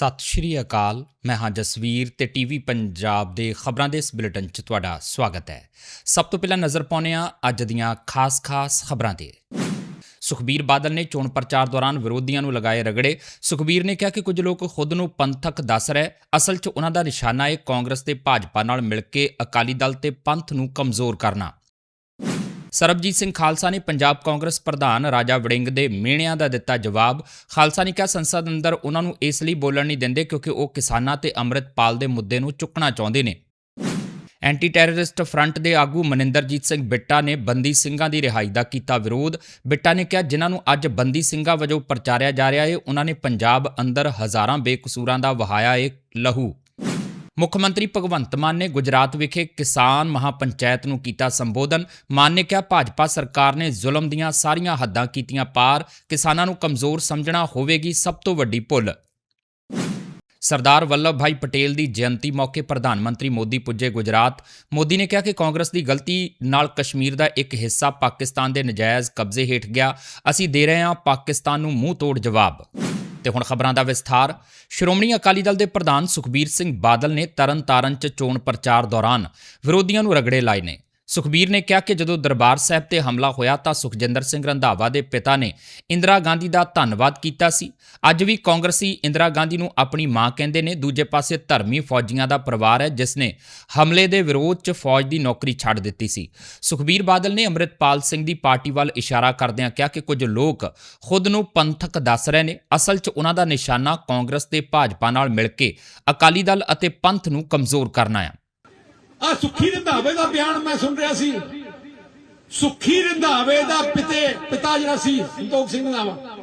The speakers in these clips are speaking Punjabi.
ਸਤਿ ਸ਼੍ਰੀ ਅਕਾਲ। ਮੈਂ ਹਾਂ ਜਸਵੀਰ ਤੇ ਟੀਵੀ ਪੰਜਾਬ ਦੇ ਖਬਰਾਂ ਦੇ ਇਸ ਬੁਲੇਟਿਨ 'ਚ ਤੁਹਾਡਾ ਸਵਾਗਤ ਹੈ। ਸਭ ਤੋਂ ਪਹਿਲਾਂ ਨਜ਼ਰ ਪਾਉਂਦੇ ਹਾਂ ਅੱਜ ਦੀਆਂ ਖਾਸ-ਖਾਸ ਖਬਰਾਂ ਤੇ। ਸੁਖਬੀਰ ਬਾਦਲ ਨੇ ਚੋਣ ਪ੍ਰਚਾਰ ਦੌਰਾਨ ਵਿਰੋਧੀਆਂ ਨੂੰ ਲਗਾਏ ਰਗੜੇ। ਸੁਖਬੀਰ ਨੇ ਕਿਹਾ ਕਿ ਕੁਝ ਲੋਕ ਖੁਦ ਨੂੰ ਪੰਥਕ ਦੱਸ ਰਹੇ ਅਸਲ 'ਚ ਉਹਨਾਂ ਦਾ ਨਿਸ਼ਾਨਾ ਹੈ ਕਾਂਗਰਸ ਤੇ ਭਾਜਪਾ ਨਾਲ ਮਿਲ ਕੇ ਅਕਾਲੀ ਦਲ ਤੇ ਪੰਥ ਨੂੰ ਕਮਜ਼ੋਰ ਕਰਨਾ। ਸਰਬਜੀਤ ਸਿੰਘ ਖਾਲਸਾ ਨੇ ਪੰਜਾਬ ਕਾਂਗਰਸ ਪ੍ਰਧਾਨ ਰਾਜਾ ਵੜਿੰਗ ਦੇ ਮਿਹਣਿਆਂ ਦਾ ਦਿੱਤਾ ਜਵਾਬ। ਖਾਲਸਾ ਨੇ ਕਿਹਾ, ਸੰਸਦ ਅੰਦਰ ਉਹਨਾਂ ਨੂੰ ਇਸ ਲਈ ਬੋਲਣ ਨਹੀਂ ਦਿੰਦੇ ਕਿਉਂਕਿ ਉਹ ਕਿਸਾਨਾਂ ਤੇ ਅੰਮ੍ਰਿਤਪਾਲ ਦੇ ਮੁੱਦੇ ਨੂੰ ਚੁੱਕਣਾ ਚਾਹੁੰਦੇ ਨੇ। ਐਂਟੀ ਟੈਰਰਿਸਟ ਫਰੰਟ ਦੇ ਆਗੂ ਮਨਿੰਦਰਜੀਤ ਸਿੰਘ ਬਿੱਟਾ ਨੇ ਬੰਦੀ ਸਿੰਘਾਂ ਦੀ ਰਿਹਾਈ ਦਾ ਕੀਤਾ ਵਿਰੋਧ। ਬਿੱਟਾ ਨੇ ਕਿਹਾ, ਜਿਨ੍ਹਾਂ ਨੂੰ ਅੱਜ ਬੰਦੀ ਸਿੰਘਾਂ ਵਜੋਂ ਪ੍ਰਚਾਰਿਆ ਜਾ ਰਿਹਾ ਹੈ ਉਹਨਾਂ ਨੇ ਪੰਜਾਬ ਅੰਦਰ ਹਜ਼ਾਰਾਂ ਬੇਕਸੂਰਾਂ ਦਾ ਵਹਾਇਆ ਹੈ ਲਹੂ। ਮੁੱਖ ਮੰਤਰੀ ਭਗਵੰਤ ਮਾਨ ਨੇ ਗੁਜਰਾਤ ਵਿਖੇ ਕਿਸਾਨ ਮਹਾਪੰਚਾਇਤ ਨੂੰ ਕੀਤਾ ਸੰਬੋਧਨ। ਮਾਨ ਨੇ ਕਿਹਾ, ਭਾਜਪਾ ਸਰਕਾਰ ਨੇ ਜ਼ੁਲਮ ਦੀਆਂ ਸਾਰੀਆਂ ਹੱਦਾਂ ਕੀਤੀਆਂ ਪਾਰ। ਕਿਸਾਨਾਂ ਨੂੰ ਕਮਜ਼ੋਰ ਸਮਝਣਾ ਹੋਵੇਗੀ ਸਭ ਤੋਂ ਵੱਡੀ ਭੁੱਲ। ਸਰਦਾਰ ਵੱਲਭ ਭਾਈ ਪਟੇਲ ਦੀ ਜਯੰਤੀ ਮੌਕੇ ਪ੍ਰਧਾਨ ਮੰਤਰੀ ਮੋਦੀ ਪੁੱਜੇ ਗੁਜਰਾਤ। ਮੋਦੀ ਨੇ ਕਿਹਾ ਕਿ ਕਾਂਗਰਸ ਦੀ ਗਲਤੀ ਨਾਲ ਕਸ਼ਮੀਰ ਦਾ ਇੱਕ ਹਿੱਸਾ ਪਾਕਿਸਤਾਨ ਦੇ ਨਜਾਇਜ਼ ਕਬਜ਼ੇ ਹੇਠ ਗਿਆ। ਅਸੀਂ ਦੇ ਰਹੇ ਹਾਂ ਪਾਕਿਸਤਾਨ ਨੂੰ ਮੂੰਹ ਤੋੜ ਜਵਾਬ। ਤੇ ਹੁਣ ਖਬਰਾਂ ਦਾ ਵਿਸਥਾਰ। ਸ਼੍ਰੋਮਣੀ ਅਕਾਲੀ ਦਲ ਦੇ ਪ੍ਰਧਾਨ ਸੁਖਬੀਰ ਸਿੰਘ ਬਾਦਲ ਨੇ ਤਰਨਤਾਰਨ 'ਚ ਚੋਣ ਪ੍ਰਚਾਰ ਦੌਰਾਨ ਵਿਰੋਧੀਆਂ ਨੂੰ ਰਗੜੇ ਲਾਏ ਨੇ। ਸੁਖਬੀਰ ਨੇ ਕਿਹਾ ਕਿ ਜਦੋਂ ਦਰਬਾਰ ਸਾਹਿਬ ਤੇ ਹਮਲਾ ਹੋਇਆ ਤਾਂ ਸੁਖਜਿੰਦਰ ਸਿੰਘ ਰੰਧਾਵਾ ਦੇ ਪਿਤਾ ਨੇ ਇੰਦਰਾ ਗਾਂਧੀ ਦਾ ਧੰਨਵਾਦ ਕੀਤਾ ਸੀ। ਅੱਜ ਵੀ ਕਾਂਗਰਸੀ ਇੰਦਰਾ ਗਾਂਧੀ ਨੂੰ ਆਪਣੀ ਮਾਂ ਕਹਿੰਦੇ ਨੇ। ਦੂਜੇ ਪਾਸੇ ਧਰਮੀ ਫੌਜੀਆਂ ਦਾ ਪਰਿਵਾਰ ਹੈ, ਜਿਸ ਨੇ ਹਮਲੇ ਦੇ ਵਿਰੋਧ 'ਚ ਫੌਜ ਦੀ ਨੌਕਰੀ ਛੱਡ ਦਿੱਤੀ ਸੀ। ਸੁਖਬੀਰ ਬਾਦਲ ਨੇ ਅੰਮ੍ਰਿਤਪਾਲ ਸਿੰਘ ਦੀ ਪਾਰਟੀ ਵੱਲ ਇਸ਼ਾਰਾ ਕਰਦਿਆਂ ਕਿਹਾ ਕਿ ਕੁਝ ਲੋਕ ਖੁਦ ਨੂੰ ਪੰਥਕ ਦੱਸ ਰਹੇ ਨੇ। ਅਸਲ 'ਚ ਉਹਨਾਂ ਦਾ ਨਿਸ਼ਾਨਾ ਕਾਂਗਰਸ ਤੇ ਭਾਜਪਾ ਨਾਲ ਮਿਲ ਕੇ ਅਕਾਲੀ ਦਲ ਅਤੇ ਪੰਥ ਨੂੰ ਕਮਜ਼ੋਰ ਕਰਨਾ ਹੈ ਆ ਸੁੱਖੀ ਰੰਧਾਵੇ ਦਾ ਬਿਆਨ ਮੈਂ ਸੁਣ ਰਿਹਾ ਸੀ। ਸੁੱਖੀ ਰੰਧਾਵੇ ਦਾ ਪਿਤੇ, ਪਿਤਾ ਜਿਹੜਾ ਸੀ, ਸੰਤੋਖ ਸਿੰਘ ਰੰਧਾਵਾ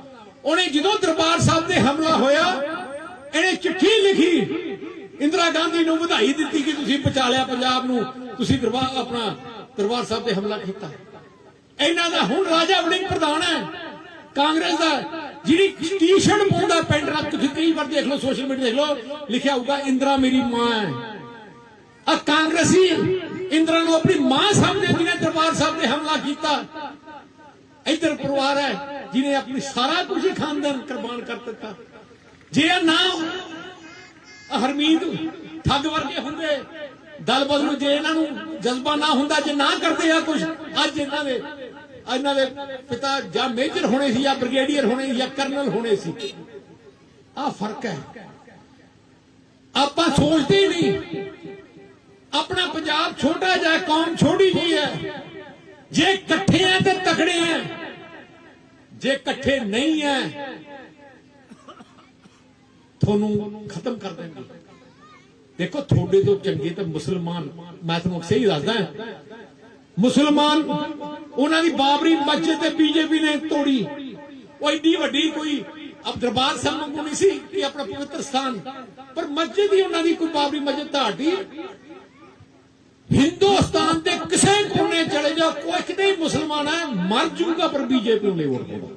ਉਹਨੇ ਜਦੋਂ ਦਰਬਾਰ ਸਾਹਿਬ ਤੇ ਹਮਲਾ ਹੋਇਆ, ਇਹਨੇ ਚਿੱਠੀ ਲਿਖੀ। ਇੰਦਰਾ ਗਾਂਧੀ ਨੂੰ ਵਧਾਈ ਦਿੱਤੀ ਕਿ ਤੁਸੀਂ ਬਚਾ ਲਿਆ ਪੰਜਾਬ ਨੂੰ। ਤੁਸੀਂ ਦਰਬਾਰ, ਆਪਣਾ ਦਰਬਾਰ ਸਾਹਿਬ ਤੇ ਹਮਲਾ ਕੀਤਾ। ਇਹਨਾਂ ਦਾ ਹੁਣ ਰਾਜਾ ਵੜਿੰਗ ਪ੍ਰਧਾਨ ਹੈ। ਕਾਂਗਰਸ ਦਾ, ਜਿਹੜੀ ਟੀ-ਸ਼ਰਟ ਪਾਉਂਦਾ ਪੈਂਟ ਰੱਖ ਤੁਸੀਂ ਕਈ ਵਾਰ ਦੇਖ ਲਓ, ਸੋਸ਼ਲ ਮੀਡੀਆ ਦੇਖ ਲਓ, ਲਿਖਿਆ ਹੋਊਗਾ, ਇੰਦਰਾ ਮੇਰੀ ਮਾਂ ਹੈ। ਆ ਕਾਂਗਰਸੀ ਇੰਦਰਾ ਨੂੰ ਆਪਣੀ ਮਾਂ ਸਮਝਦੇ ਜਿਹਨੇ ਦਰਬਾਰ ਸਾਹਿਬ ਨੇ ਹਮਲਾ ਕੀਤਾ ਇੱਧਰ ਪਰਿਵਾਰ ਹੈ ਜਿਹਨੇ ਆਪਣੀ ਸਾਰਾ ਕੁਝ ਹੀ ਖਾਨਦਾਨ ਕੁਰਬਾਨ ਕਰ ਦਿੱਤਾ ਜੇ ਇਹ ਨਾ ਹਰਮੀਤ ਠੱਗ ਵਰਗੇ ਹੁੰਦੇ ਦਲ ਬਦਲੂ ਜੇ ਇਹਨਾਂ ਨੂੰ ਜਜ਼ਬਾ ਨਾ ਹੁੰਦਾ ਜੇ ਨਾ ਕਰਦੇ ਆ ਕੁਝ ਅੱਜ ਇਹਨਾਂ ਦੇ ਇਹਨਾਂ ਦੇ ਪਿਤਾ ਜਾਂ ਮੇਜਰ ਹੋਣੇ ਸੀ ਜਾਂ ਬ੍ਰਿਗੇਡੀਅਰ ਹੋਣੇ ਜਾਂ ਕਰਨਲ ਹੋਣੇ ਸੀ ਆ ਫ਼ਰਕ ਹੈ ਆਪਾਂ ਸੋਚਦੇ ਹੀ ਨਹੀਂ ਆਪਣਾ ਪੰਜਾਬ ਛੋਟਾ ਜਿਹਾ, ਕੌਮ ਛੋਟੀ ਜੀ ਹੈ। ਜੇ ਇਕੱਠੇ ਆ ਤੇ ਤਕੜੇ ਆ। ਜੇ ਇਕੱਠੇ ਨਹੀਂ ਹੈ ਤੁਹਾਨੂੰ ਖਤਮ ਕਰ ਦੇਣਗੇ। ਦੇਖੋ, ਤੁਹਾਡੇ ਤੋਂ ਚੰਗੇ ਤਾਂ ਮੁਸਲਮਾਨ, ਮੈਂ ਤੁਹਾਨੂੰ ਸਹੀ ਦੱਸਦਾ ਮੁਸਲਮਾਨ, ਉਹਨਾਂ ਦੀ ਬਾਬਰੀ ਮਸਜਿਦ ਤੇ ਬੀਜੇਪੀ ਨੇ ਤੋੜੀ। ਉਹ ਏਡੀ ਵੱਡੀ ਕੋਈ ਅਬ ਦਰਬਾਰ ਸਾਹਿਬ ਨੂੰ ਨਹੀਂ ਸੀ ਕਿ ਆਪਣਾ ਪਵਿੱਤਰ ਸਥਾਨ। ਪਰ ਮਸਜਿਦ ਹੀ ਉਹਨਾਂ ਦੀ ਕੋਈ ਬਾਬਰੀ ਮਸਜਿਦ ਢਾਟੀ ਹਿੰਦੁਸਤਾਨ ਦੇ ਕਿਸੇ ਕੋਨੇ ਚਲੇ ਜਾਓ ਕੋਈ ਕਿਤੇ ਮੁਸਲਮਾਨ ਹੈ ਮਰ ਜੂਗਾ ਪਰ ਬੀਜੇਪੀ ਨੂੰ ਨਹੀਂ ਵੋਟ ਦੇਣਾ।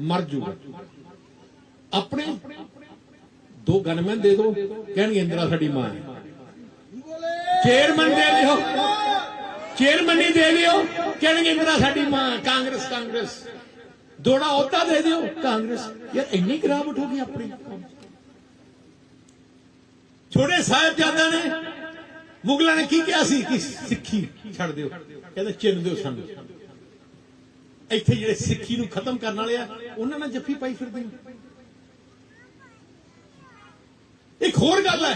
ਮਰ ਜੂਗਾ। ਆਪਣੇ ਦੋ ਗਨਮੈਨ ਦੇ ਦਿਓ ਕਹਿਣਗੇ ਇੰਦਰਾ ਸਾਡੀ ਮਾਂ ਹੈ। ਚੇਅਰਮੈਨ ਦੇ ਲਿਓ ਚੇਅਰਮੈਨ ਹੀ ਦੇ ਲਿਓ ਕਹਿਣਗੇ ਇੰਦਰਾ ਸਾਡੀ ਮਾਂ ਹੈ, ਕਾਂਗਰਸ ਕਾਂਗਰਸ। ਦੋੜਾ ਅਹੁਦਾ ਦੇ ਦਿਓ ਕਾਂਗਰਸ। ਯਾਰ ਇੰਨੀ ਗਿਰਾਵਟ ਹੋ ਗਈ ਆਪਣੀ। ਛੋੜੇ ਸਾਹਿਬਜ਼ਾਦਿਆਂ ਨੇ ਮੁਗਲਾਂ ਨੇ ਕੀ ਕਿਹਾ ਸੀ? ਕਿ ਸਿੱਖੀ ਛੱਡ ਦਿਓ। ਕਹਿੰਦੇ ਚਿੰਨ ਦਿਓ ਸਾਨੂੰ। ਇੱਥੇ ਜਿਹੜੇ ਸਿੱਖੀ ਨੂੰ ਖਤਮ ਕਰਨ ਵਾਲੇ ਆ, ਉਹਨਾਂ ਨਾਲ ਜੱਫੀ ਪਾਈ ਫਿਰਦੇ ਨੇ। ਇੱਕ ਹੋਰ ਗੱਲ ਹੈ।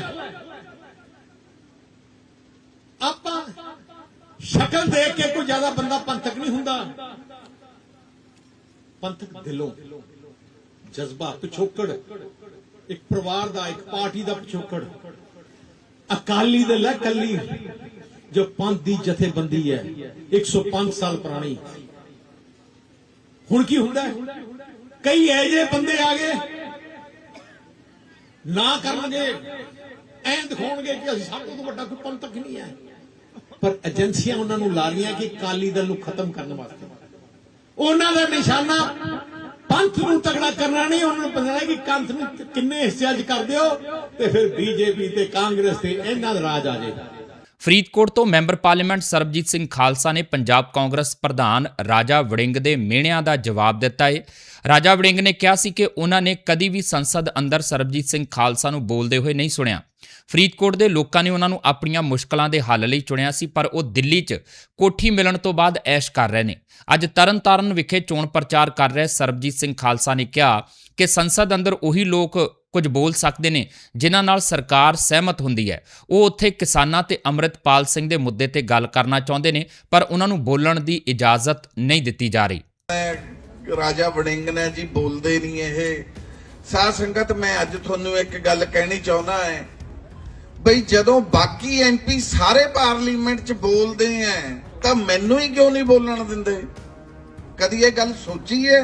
ਆਪਾਂ ਸ਼ਕਲ ਦੇਖ ਕੇ ਕੋਈ ਜ਼ਿਆਦਾ ਬੰਦਾ ਪੰਥਕ ਨਹੀਂ ਹੁੰਦਾ। ਪੰਥਕ ਦਿਲੋਂ ਜਜ਼ਬਾ ਪਿਛੋਕੜ, ਇੱਕ ਪਰਿਵਾਰ ਦਾ, ਇੱਕ ਪਾਰਟੀ ਦਾ ਪਿਛੋਕੜ। ਅਕਾਲੀ ਦਲ ਹੈ ਕੱਲੀ। ਜੋ ਪੰਥ ਦੀ ਜਥੇਬੰਦੀ ਹੈ 105 ਸਾਲ ਪੁਰਾਣੀ। ਹੁਣ ਕੀ ਹੁੰਦਾ? ਹੈ? ਕਈ ਐਜੇ ਬੰਦੇ ਆ ਗਏ, ਨਾ ਕਰਨਗੇ, ਐਂ ਦਿਖਾਉਣਗੇ ਕਿ ਅਸੀਂ ਸਭ ਤੋਂ ਵੱਡਾ ਕੋਈ ਪੰਥਕ ਨਹੀਂ ਹੈ। ਪਰ ਏਜੰਸੀਆਂ ਉਹਨਾਂ ਨੂੰ ਲਾ ਰਹੀਆਂ ਕਿ ਅਕਾਲੀ ਦਲ ਨੂੰ ਖਤਮ ਕਰਨ ਵਾਸਤੇ। ਉਹਨਾਂ ਦਾ ਨਿਸ਼ਾਨਾ ਪੰਥ ਨੂੰ ਤਗੜਾ ਕਰਨਾ ਨਹੀਂ, ਉਹਨਾਂ ਨੂੰ ਪਤਾ ਹੈ ਕਿ ਕੰਥ ਨੂੰ ਕਿੰਨੇ ਹਿੱਸਿਆਂ 'ਚ ਕਰ ਦਿਓ ਤੇ ਫਿਰ ਬੀਜੇਪੀ ਤੇ ਕਾਂਗਰਸ ਤੇ ਇਹਨਾਂ ਦਾ ਰਾਜ ਆ ਜਾਏਗਾ। ਫਰੀਦਕੋਟ ਤੋਂ ਮੈਂਬਰ ਪਾਰਲੀਮੈਂਟ ਸਰਬਜੀਤ ਸਿੰਘ ਖਾਲਸਾ ਨੇ ਪੰਜਾਬ ਕਾਂਗਰਸ ਪ੍ਰਧਾਨ ਰਾਜਾ ਵੜਿੰਗ ਦੇ ਮਿਹਣਿਆਂ ਦਾ ਜਵਾਬ ਦਿੱਤਾ ਹੈ ਰਾਜਾ ਵੜਿੰਗ ਨੇ ਕਿਹਾ ਸੀ ਕਿ ਉਹਨਾਂ ਨੇ ਕਦੀ ਵੀ ਸੰਸਦ ਅੰਦਰ ਸਰਬਜੀਤ ਸਿੰਘ ਖਾਲਸਾ ਨੂੰ ਬੋਲਦੇ ਹੋਏ ਨਹੀਂ ਸੁਣਿਆ। ਫਰੀਦਕੋਟ ਦੇ ਲੋਕਾਂ ਨੇ ਉਹਨਾਂ ਨੂੰ ਆਪਣੀਆਂ ਮੁਸ਼ਕਲਾਂ ਦੇ ਹੱਲ ਲਈ ਚੁਣਿਆ ਸੀ, ਪਰ ਉਹ ਦਿੱਲੀ 'ਚ ਕੋਠੀ ਮਿਲਣ ਤੋਂ ਬਾਅਦ ਐਸ਼ ਕਰ ਰਹੇ ਨੇ। ਅੱਜ ਤਰਨਤਾਰਨ ਵਿਖੇ ਚੋਣ ਪ੍ਰਚਾਰ ਕਰ ਰਹੇ ਸਰਬਜੀਤ ਸਿੰਘ ਖਾਲਸਾ ਨੇ ਕਿਹਾ ਕਿ ਸੰਸਦ ਅੰਦਰ ਉਹੀ ਲੋਕ ਕੁਝ ਬੋਲ ਸਕਦੇ ਨੇ ਜਿਨ੍ਹਾਂ ਨਾਲ ਸਰਕਾਰ ਸਹਿਮਤ ਹੁੰਦੀ ਹੈ। ਉਹ ਉੱਥੇ ਕਿਸਾਨਾਂ ਤੇ ਅੰਮ੍ਰਿਤਪਾਲ ਸਿੰਘ ਦੇ ਮੁੱਦੇ ਤੇ ਗੱਲ ਕਰਨਾ ਚਾਹੁੰਦੇ ਨੇ, ਪਰ ਉਹਨਾਂ ਨੂੰ ਬੋਲਣ ਦੀ ਇਜਾਜ਼ਤ ਨਹੀਂ ਦਿੱਤੀ ਜਾ ਰਹੀ। ਰਾਜਾ ਵੜਿੰਗ ਨੇ ਜੀ, ਬੋਲਦੇ ਨਹੀਂ ਇਹ। ਸਾਧ ਸੰਗਤ, ਮੈਂ ਅੱਜ ਤੁਹਾਨੂੰ ਇੱਕ ਗੱਲ ਕਹਿਣੀ ਚਾਹੁੰਦਾ ਹਾਂ। ਬਈ ਜਦੋਂ ਬਾਕੀ ਐਮਪੀ ਸਾਰੇ ਪਾਰਲੀਮੈਂਟ 'ਚ ਬੋਲਦੇ ਆ ਤਾਂ ਮੈਨੂੰ ਹੀ ਕਿਉਂ ਨਹੀਂ ਬੋਲਣ ਦਿੰਦੇ? ਕਦੀ ਇਹ ਗੱਲ ਸੋਚੀ ਹੈ